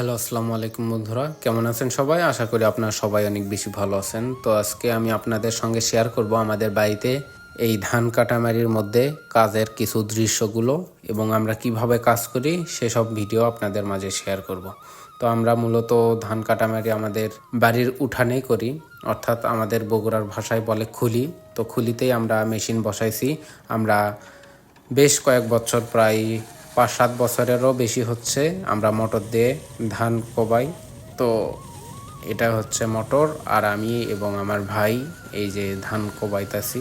Hello, আসসালামু আলাইকুম বন্ধুরা। কেমন আছেন সবাই? আশা করি আপনারা সবাই অনেক বেশি ভালো আছেন। তো আজকে আমি আপনাদের সঙ্গে শেয়ার করব আমাদের বাড়িতে এই ধান কাটামারির মধ্যে কাজের কিছু দৃশ্যগুলো এবং আমরা কীভাবে কাজ করি সেসব ভিডিও আপনাদের মাঝে শেয়ার করব। তো আমরা মূলত ধান কাটামারি আমাদের বাড়ির উঠানেই করি, অর্থাৎ আমাদের বগুড়ার ভাষায় বলে খুলি। তো খুলিতেই আমরা মেশিন বসাইছি। আমরা বেশ কয়েক বছর প্রায় পাঁচ সাত বছরেরও বেশি হচ্ছে। আমরা মোটর দিয়ে ধান কোবাই। তো এটা হচ্ছে মোটর। আর আমি এবং আমার ভাই এই যে ধান কোবাইতাছি।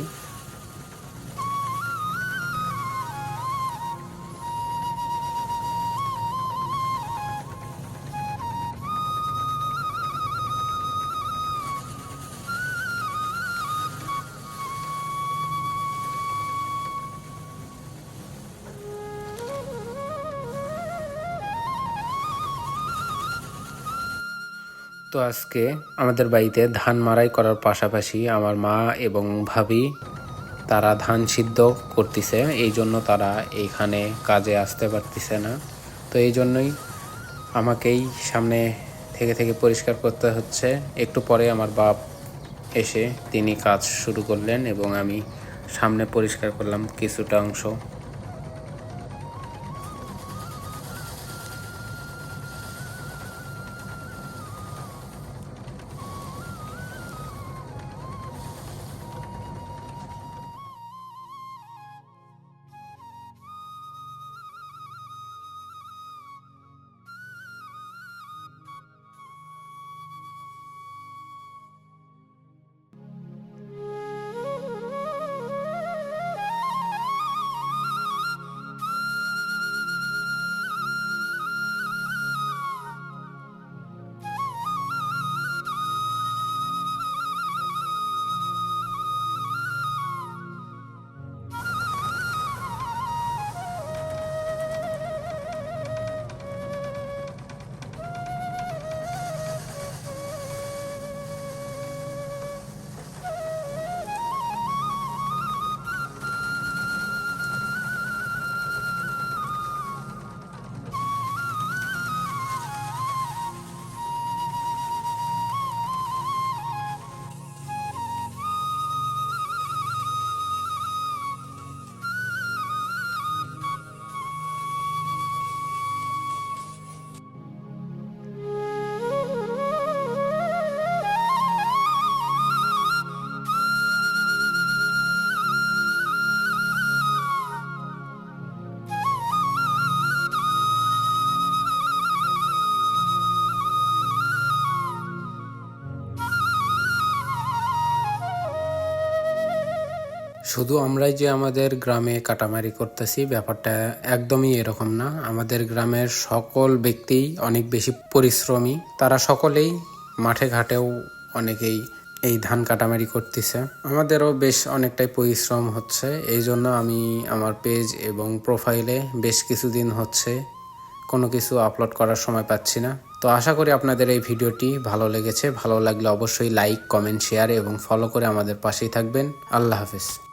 তো আজকে আমাদের বাড়িতে ধান মারাই করার পাশাপাশি আমার মা এবং ভাবি, তারা ধান সিদ্ধ করতেছে। এই জন্য তারা এইখানে কাজে আসতে পারতেছে না। তো এই জন্যই আমাকেই সামনে থেকে থেকে পরিষ্কার করতে হচ্ছে। একটু পরে আমার বাপ এসে তিনি কাজ শুরু করলেন এবং আমি সামনে পরিষ্কার করলাম কিছুটা অংশ। শুধু আমরাই যে আমাদের গ্রামে কাটামারি করতেছি, ব্যাপারটা একদমই এরকম না। আমাদের গ্রামের সকল ব্যক্তিই অনেক বেশি পরিশ্রমী। তারা সকলেই মাঠে ঘাটেও অনেকেই এই ধান কাটামারি করতেছে। আমাদেরও বেশ অনেকটাই পরিশ্রম হচ্ছে। এই জন্য আমি আমার পেজ এবং প্রোফাইলে বেশ কিছুদিন হচ্ছে কোনো কিছু আপলোড করার সময় পাচ্ছি না। তো আশা করি আপনাদের এই ভিডিওটি ভালো লেগেছে। ভালো লাগলে অবশ্যই লাইক, কমেন্ট, শেয়ার এবং ফলো করে আমাদের পাশেই থাকবেন। আল্লাহ হাফিজ।